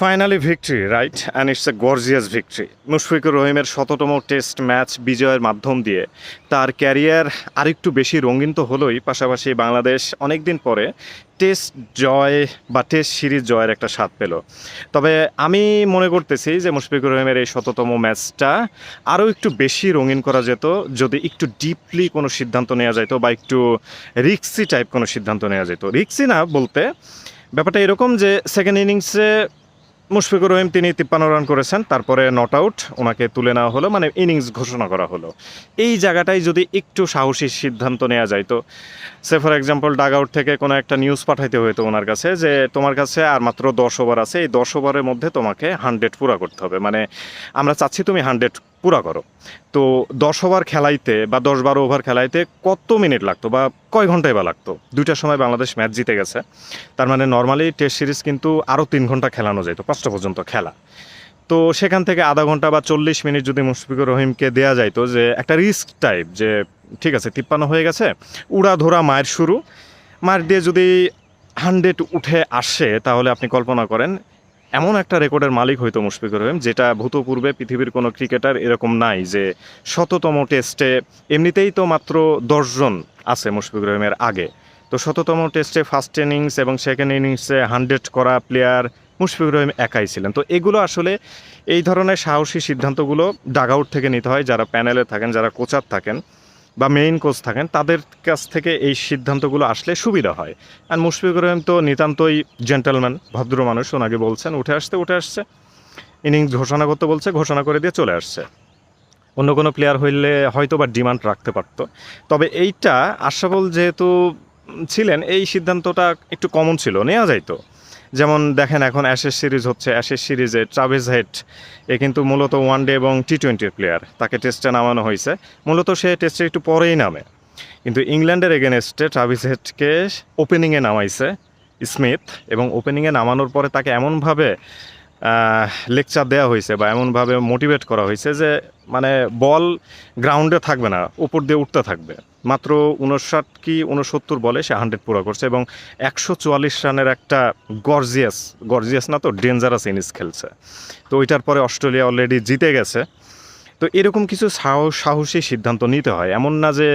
Finally victory right and it's a gorgeous victory Mushfiqur রহিমের শততম test match বিজয়ের মাধ্যম দিয়ে তার ক্যারিয়ার আরেকটু বেশি রঙিন তো হলোই। পাশাপাশি বাংলাদেশ অনেকদিন পরে টেস্ট জয় বা টেস্ট সিরিজ জয়ের একটা স্বাদ পেল। তবে আমি মনে করতেছি যে মুশফিকুর রহিমের এই শততম ম্যাচটা আরও একটু বেশি রঙিন করা যেত, যদি একটু ডিপলি কোনো সিদ্ধান্ত নেওয়া যেত বা একটু রিক্সি টাইপ কোনো সিদ্ধান্ত নেওয়া যেত। রিক্সি না বলতে ব্যাপারটা এরকম যে সেকেন্ড ইনিংসে মুশফিকুর রহিম তিনি তিপ্পান্ন রান করেছেন, তারপরে নট আউট, ওনাকে তুলে নেওয়া হলো মানে ইনিংস ঘোষণা করা হলো। এই জায়গাটাই যদি একটু সাহসী সিদ্ধান্ত নেওয়া যায় তো? Say for example dug out থেকে কোনো একটা নিউজ পাঠাইতে হতো ওনার কাছে যে, তোমার কাছে আর মাত্র দশ ওভার আছে, এই দশ ওভারের মধ্যে তোমাকে হান্ড্রেড পুরা করতে হবে। মানে আমরা চাচ্ছি তুমি হান্ড্রেড পুরা করো। তো দশ ওভার খেলাইতে বা দশ বারো ওভার খেলাইতে কত মিনিট লাগতো বা কয় ঘন্টায় বা লাগতো? দুইটার সময় বাংলাদেশ ম্যাচ জিতে গেছে। তার মানে নর্মালি টেস্ট সিরিজ কিন্তু আরও তিন ঘণ্টা খেলানো যেত পাঁচটা পর্যন্ত খেলা। তো সেখান থেকে আধা ঘণ্টা বা চল্লিশ মিনিট যদি মুশফিকুর রহিমকে দেয়া যাইতো যে একটা রিস্ক টাইপ যে, ঠিক আছে, তিপ্পান্ন হয়ে গেছে, উড়া ধরা মায়ের শুরু। মায়ের দিয়ে যদি হান্ড্রেড উঠে আসে, তাহলে আপনি কল্পনা করেন এমন একটা রেকর্ডের মালিক হয়তো মুশফিকুর রহিম, যেটা ভূতপূর্বে পৃথিবীর কোনো ক্রিকেটার এরকম নাই যে শততম টেস্টে, এমনিতেই তো মাত্র দশজন আছে মুশফিকুর রহিমের আগে। তো শততম টেস্টে ফার্স্ট ইনিংস এবং সেকেন্ড ইনিংসে হান্ড্রেড করা প্লেয়ার মুশফিকুর রহিম একাই ছিলেন। তো এগুলো আসলে এই ধরনের সাহসী সিদ্ধান্তগুলো ডাগ আউট থেকে নিতে হয় যারা প্যানেলে থাকেন, যারা কোচার থাকেন। বা মেইন কোচ থাকেন, তাদের কাছ থেকে এই সিদ্ধান্তগুলো আসলে সুবিধা হয়। আর মুশফিকুর রহিম তো নিতান্তই জেন্টেলম্যান ভদ্র মানুষ, ওনাকে বলছেন, উঠে আসতে, উঠে আসছে। ইনিংস ঘোষণা করতে বলছে, ঘোষণা করে দিয়ে চলে আসছে। অন্য কোনো প্লেয়ার হইলে হয়তো বা ডিমান্ড রাখতে পারতো। তবে এইটা আশাবল যেহেতু ছিলেন, এই সিদ্ধান্তটা একটু কমন ছিল নেওয়া যাইতো। যেমন দেখেন এখন অ্যাশেস সিরিজ হচ্ছে অ্যাশেস সিরিজে ট্রাভেজ হেড, এ কিন্তু মূলত ওয়ান ডে এবং টি টোয়েন্টির প্লেয়ার তাকে টেস্টে নামানো হয়েছে। মূলত সে টেস্টে একটু পরেই নামে। কিন্তু ইংল্যান্ডের এগেনস্টে ট্রাভিস হেডকে ওপেনিংয়ে নামাইছে স্মিথ, এবং ওপেনিংয়ে নামানোর পরে তাকে এমনভাবে লেকচার দেওয়া হয়েছে বা এমনভাবে মোটিভেট করা হয়েছে যে মানে বল গ্রাউন্ডে থাকবে না, উপর দিয়ে উঠতে থাকবে। মাত্র উনষাট কি উনসত্তর বলে সে হান্ড্রেড পুরো করছে এবং একশো চুয়াল্লিশ রানের একটা গর্জিয়াস গর্জিয়াস না তো, ডেঞ্জারাস ইনিংস খেলছে। তো ওইটার পরে অস্ট্রেলিয়া অলরেডি জিতে গেছে। তো এরকম কিছু সাহস, সাহসী সিদ্ধান্ত নিতে হয়। এমন না যে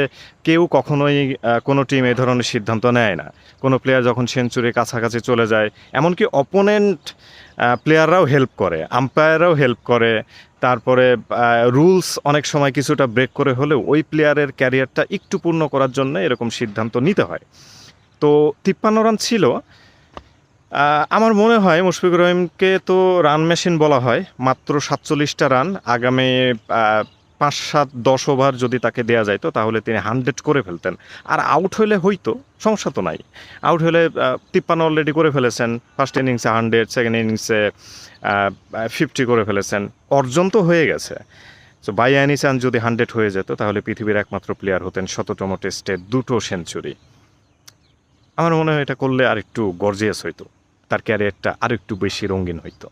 কেউ কখনোই কোনো টিম এ ধরনের সিদ্ধান্ত নেয় না। কোনো প্লেয়ার যখন সেঞ্চুরি কাছাকাছি চলে যায়, এমনকি অপোনেন্ট প্লেয়াররাও হেল্প করে আম্পায়াররাও হেল্প করে, তারপরে রুলস অনেক সময় কিছুটা ব্রেক করে হলেও ওই প্লেয়ারের ক্যারিয়ারটা একটু পূর্ণ করার জন্য এরকম সিদ্ধান্ত নিতে হয়। তো তিপ্পান্ন রান ছিল আমার মনে হয় মুশফিকুর রহিমকে তো রান মেশিন বলা হয়, মাত্র সাতচল্লিশটা রান আগামী পাঁচ সাত দশ ওভার যদি তাকে দেওয়া যাইতো তাহলে তিনি হান্ড্রেড করে ফেলতেন। আর আউট হইলে হইতো, সমস্যা তো নাই। আউট হলে তিপ্পান্ন অলরেডি করে ফেলেছেন ফার্স্ট ইনিংসে হান্ড্রেড সেকেন্ড ইনিংসে ফিফটি করে ফেলেছেন। অর্জন তো হয়ে গেছে। সো বাই এনি চান্স যদি হান্ড্রেড হয়ে যেত, তাহলে পৃথিবীর একমাত্র প্লেয়ার হতেন শততম টেস্টে দুটো সেঞ্চুরি আমার মনে হয় এটা করলে আর একটু গর্জিয়াস হইতো। তার ক্যারিয়ারটা আরেকটু বেশি রঙিন হইতো।